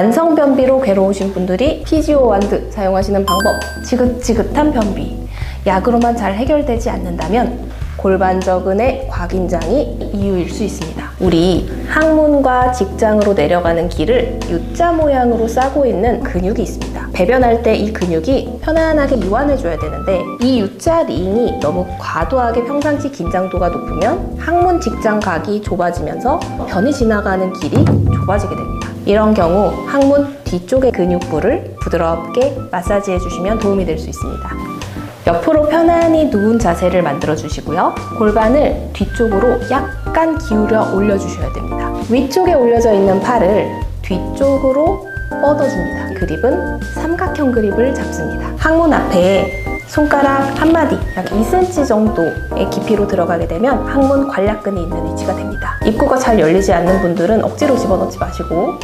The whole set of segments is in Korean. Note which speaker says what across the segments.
Speaker 1: 만성 변비로 괴로우신 분들이 피지오 완드 사용하시는 방법 지긋지긋한 변비 약으로만 잘 해결되지 않는다면 골반저근의 곽인장이 이유일 수 있습니다. 우리 항문과 직장으로 내려가는 길을 U자 모양으로 싸고 있는 근육이 있습니다. 배변할 때 이 근육이 편안하게 이완해줘야 되는데 이 U자 링이 너무 과도하게 평상시 긴장도가 높으면 항문 직장 각이 좁아지면서 변이 지나가는 길이 좁아지게 됩니다. 이런 경우 항문 뒤쪽의 근육부를 부드럽게 마사지해 주시면 도움이 될 수 있습니다. 옆으로 편안히 누운 자세를 만들어 주시고요. 골반을 뒤쪽으로 약간 기울여 올려 주셔야 됩니다. 위쪽에 올려져 있는 팔을 뒤쪽으로 뻗어줍니다. 그립은 삼각형 그립을 잡습니다. 항문 앞에 손가락 한 마디, 약 2cm 정도의 깊이로 들어가게 되면 항문 관략근이 있는 위치가 됩니다. 입구가 잘 열리지 않는 분들은 억지로 집어넣지 마시고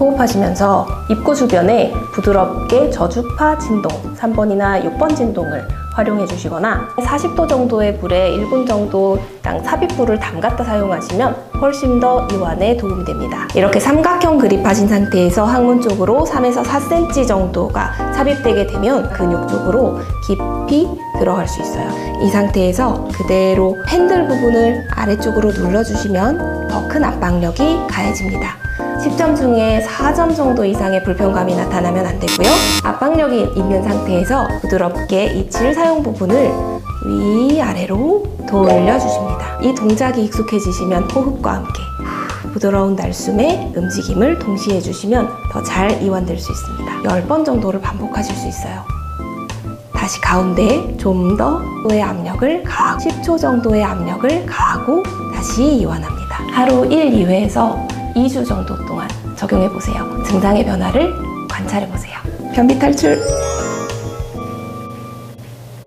Speaker 1: 호흡하시면서 입구 주변에 부드럽게 저주파 진동 3번이나 6번 진동을 활용해 주시거나 40도 정도의 불에 1분 정도 양 삽입불을 담갔다 사용하시면 훨씬 더 이완에 도움이 됩니다. 이렇게 삼각형 그립하신 상태에서 항문 쪽으로 3에서 4cm 정도가 삽입되게 되면 근육 쪽으로 깊이 들어갈 수 있어요. 이 상태에서 그대로 핸들 부분을 아래쪽으로 눌러주시면 더 큰 압박력이 가해집니다. 10점 중에 4점 정도 이상의 불편감이 나타나면 안 되고요. 압박력이 있는 상태에서 부드럽게 이 질 사용 부분을 위아래로 돌려주십니다. 이 동작이 익숙해지시면 호흡과 함께 부드러운 날숨의 움직임을 동시에 해주시면 더 잘 이완될 수 있습니다. 10번 정도를 반복하실 수 있어요. 다시 가운데에 좀 더의 압력을 가하고 10초 정도의 압력을 가하고 다시 이완합니다. 하루 1, 2회에서 2주 정도 동안 적용해 보세요. 증상의 변화를 관찰해 보세요. 변비 탈출